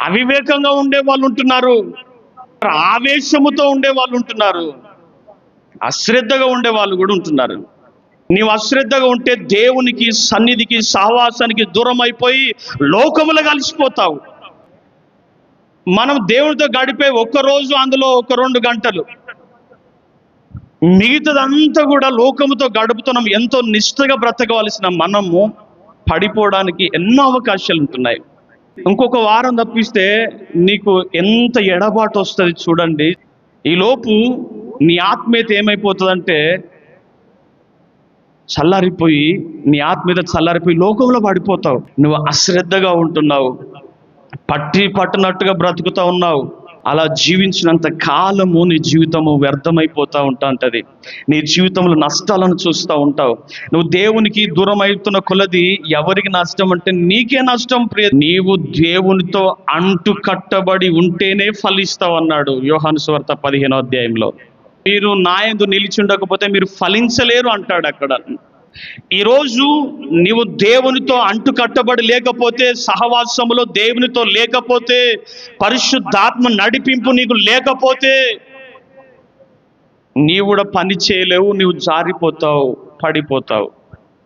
అవివేకంగా ఉండే వాళ్ళు ఉంటున్నారు. ఆవేశముతో ఉండే వాళ్ళు ఉంటున్నారు. అశ్రద్ధగా ఉండే వాళ్ళు కూడా ఉంటున్నారు. నీవు అశ్రద్ధగా ఉంటే దేవునికి సన్నిధికి సహవాసానికి దూరం అయిపోయి లోకములు కలిసిపోతావు. మనం దేవునితో గడిపే ఒక్క రోజు అందులో ఒక రెండు గంటలు. మిగతాదంతా కూడా లోకముతో గడుపుతున్నాం. ఎంతో నిష్ఠగా బ్రతకవలసిన మనము పడిపోవడానికి ఎన్నో అవకాశాలు ఉంటున్నాయి. ఇంకొక వారం తప్పిస్తే నీకు ఎంత ఎడబాటు వస్తుంది చూడండి. ఈ లోపు నీ ఆత్మీయత ఏమైపోతుందంటే చల్లారిపోయి నీ ఆత్మీయత చల్లారిపోయి లోకంలో పడిపోతావు. నువ్వు అశ్రద్ధగా ఉంటున్నావు. పట్టి పట్టనట్టుగా బ్రతుకుతా ఉన్నావు. అలా జీవించినంత కాలము నీ జీవితము వ్యర్థమైపోతూ ఉంటా ఉంటుంది నీ జీవితంలో నష్టాలను చూస్తూ ఉంటావు. నువ్వు దేవునికి దూరం అవుతున్న కొలది ఎవరికి నష్టం అంటే నీకే నష్టం ప్రియ. నీవు దేవునితో అంటు కట్టబడి ఉంటేనే ఫలిస్తావు అన్నాడు యోహాను స్వార్త పదిహేనో అధ్యాయంలో. మీరు నాయందు నిలిచి ఉండకపోతే మీరు ఫలించలేరు అంటాడు అక్కడ. ఈరోజు నీవు దేవునితో అంటు కట్టబడి లేకపోతే సహవాసములో దేవునితో లేకపోతే పరిశుద్ధాత్మ నడిపింపు నీకు లేకపోతే నీవు కూడా పని చేయలేవు నీవు జారిపోతావు పడిపోతావు.